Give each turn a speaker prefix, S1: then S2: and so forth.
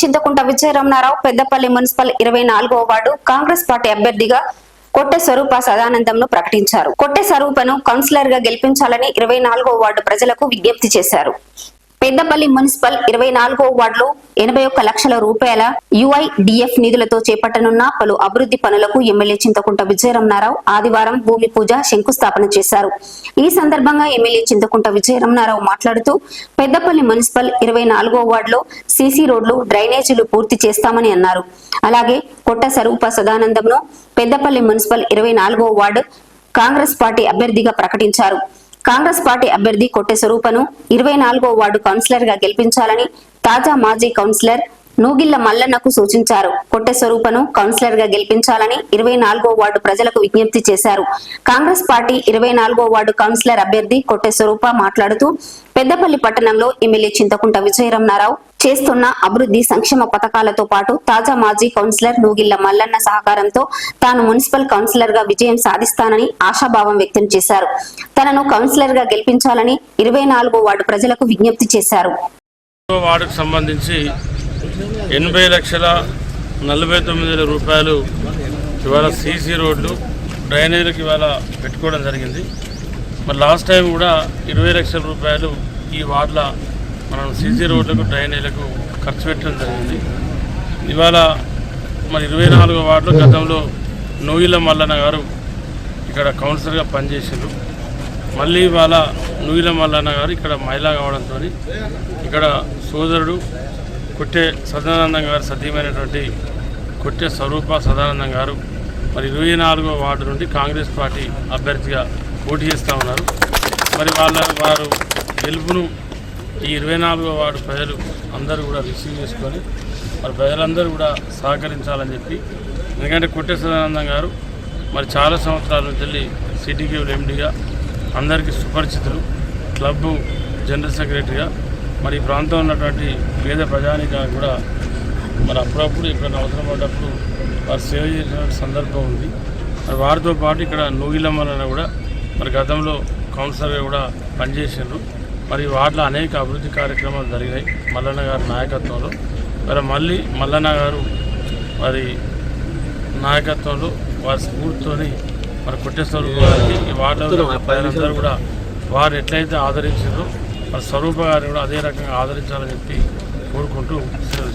S1: Chintakunta Vijaya Ramana Rao Peddapalli municipal ఇరవై నాలుగో ward Congress party అభ్యర్థిగా కొట్టె స్వరూప సదానందంను ప్రకటించారు. కొట్టె స్వరూపను కౌన్సిలర్గా గెలిపించాలని ఇరవై నాలుగో వార్డు ప్రజలకు విజ్ఞప్తి చేశారు. పెద్దపల్లి మున్సిపల్ ఇరవై నాలుగో వార్డులో ఎనభై ఒక్క లక్షల రూపాయల యుఐడిఎఫ్ నిధులతో చేపట్టనున్న పలు అభివృద్ధి పనులకు ఎమ్మెల్యే చింతకుంట విజయరమణారావు ఆదివారం భూమి పూజ శంకుస్థాపన చేశారు. ఈ సందర్భంగా ఎమ్మెల్యే చింతకుంట విజయరమణారావు మాట్లాడుతూ పెద్దపల్లి మున్సిపల్ ఇరవై నాలుగో వార్డులో సీసీ రోడ్లు డ్రైనేజీలు పూర్తి చేస్తామని అన్నారు. అలాగే కొట్ట స్వరూప సదానందంను పెద్దపల్లి మున్సిపల్ ఇరవై నాలుగో వార్డు కాంగ్రెస్ పార్టీ అభ్యర్థిగా ప్రకటించారు. కాంగ్రెస్ పార్టీ అభ్యర్థి కొట్టె స్వరూపను ఇరవై నాలుగో వార్డు కౌన్సిలర్గా గెలిపించాలని తాజా మాజీ కౌన్సిలర్ నూగిళ్ళ మల్లన్నకు సూచించారు. కొట్టె స్వరూపను కౌన్సిలర్గా గెలిపించాలని ఇరవై నాలుగో వార్డు ప్రజలకు విజ్ఞప్తి చేశారు. కాంగ్రెస్ పార్టీ ఇరవై నాలుగో వార్డు కౌన్సిలర్ అభ్యర్థి కొట్టె స్వరూప మాట్లాడుతూ పెద్దపల్లి పట్టణంలో ఎమ్మెల్యే చింతకుంట విజయరమణారావు చేస్తున్న అభివృద్ధి సంక్షేమ పథకాలతో పాటు తాజా మాజీ కౌన్సిలర్ నూగిళ్ళ మల్లన్న సహకారంతో తాను మున్సిపల్ కౌన్సిలర్గా విజయం సాధిస్తానని ఆశాభావం వ్యక్తం చేశారు. తనను కౌన్సిలర్గా గెలిపించాలని ఇరవై నాలుగో వార్డు ప్రజలకు విజ్ఞప్తి చేశారు.
S2: వార్డుకు సంబంధించి ఎనభై లక్షల నలభై తొమ్మిది వేల రూపాయలు ఇవాళ సీసీ రోడ్లు డ్రైనేజీలకు ఇవాళ పెట్టుకోవడం జరిగింది. మరి లాస్ట్ టైం కూడా ఇరవై లక్షల రూపాయలు ఈ వార్డుల మనం సీసీ రోడ్లకు డ్రైనేజీలకు ఖర్చు పెట్టడం జరిగింది. ఇవాళ మరి ఇరవై నాలుగో వార్డులో గతంలో నూయిల మల్లన్న గారు ఇక్కడ కౌన్సిలర్గా పనిచేసారు మళ్ళీ ఇవాళ నూయిల మల్లన్న గారు ఇక్కడ మహిళా కావడంతో ఇక్కడ సోదరుడు కొట్టే సదానందం గారు సతీమైనటువంటి కొట్టే స్వరూప సదానందం గారు మరి ఇరవై నాలుగో వార్డు నుండి కాంగ్రెస్ పార్టీ అభ్యర్థిగా పోటీ చేస్తూ ఉన్నారు. మరి వాళ్ళ వారు గెలుపును ఈ ఇరవై నాలుగో వార్డు ప్రజలు అందరూ కూడా రిసీవ్ చేసుకొని మరి ప్రజలందరూ కూడా సహకరించాలని చెప్పి ఎందుకంటే కొట్టే సదానందం గారు మరి చాలా సంవత్సరాల నుంచి వెళ్ళి సిటీకి ఎండిగా అందరికీ సుపరిచితులు క్లబ్ జనరల్ సెక్రటరీగా మరి ఈ ప్రాంతంలో ఉన్నటువంటి పేద ప్రజానికానికి కూడా మరి అప్పుడప్పుడు ఇక్కడ అవసరం పడ్డప్పుడు వారు సేవ చేసిన సందర్భం ఉంది. మరి వారితో పాటు ఇక్కడ నూగిలమ్మలను కూడా మరి గతంలో కౌన్సిలర్గా కూడా పనిచేసారు మరి వాటిలో అనేక అభివృద్ధి కార్యక్రమాలు జరిగినాయి మల్లన్న గారి నాయకత్వంలో. మరి మళ్ళీ మల్లన్న గారు మరి నాయకత్వంలో వారి స్ఫూర్తితోని మరి కొట్టేశ్వర గారికి ఈ వార్డులో ప్రజలందరూ కూడా వారు ఎట్లయితే ఆదరించారో మరి స్వరూప గారిని కూడా అదే రకంగా ఆదరించాలని చెప్పి కోరుకుంటూ సెలవు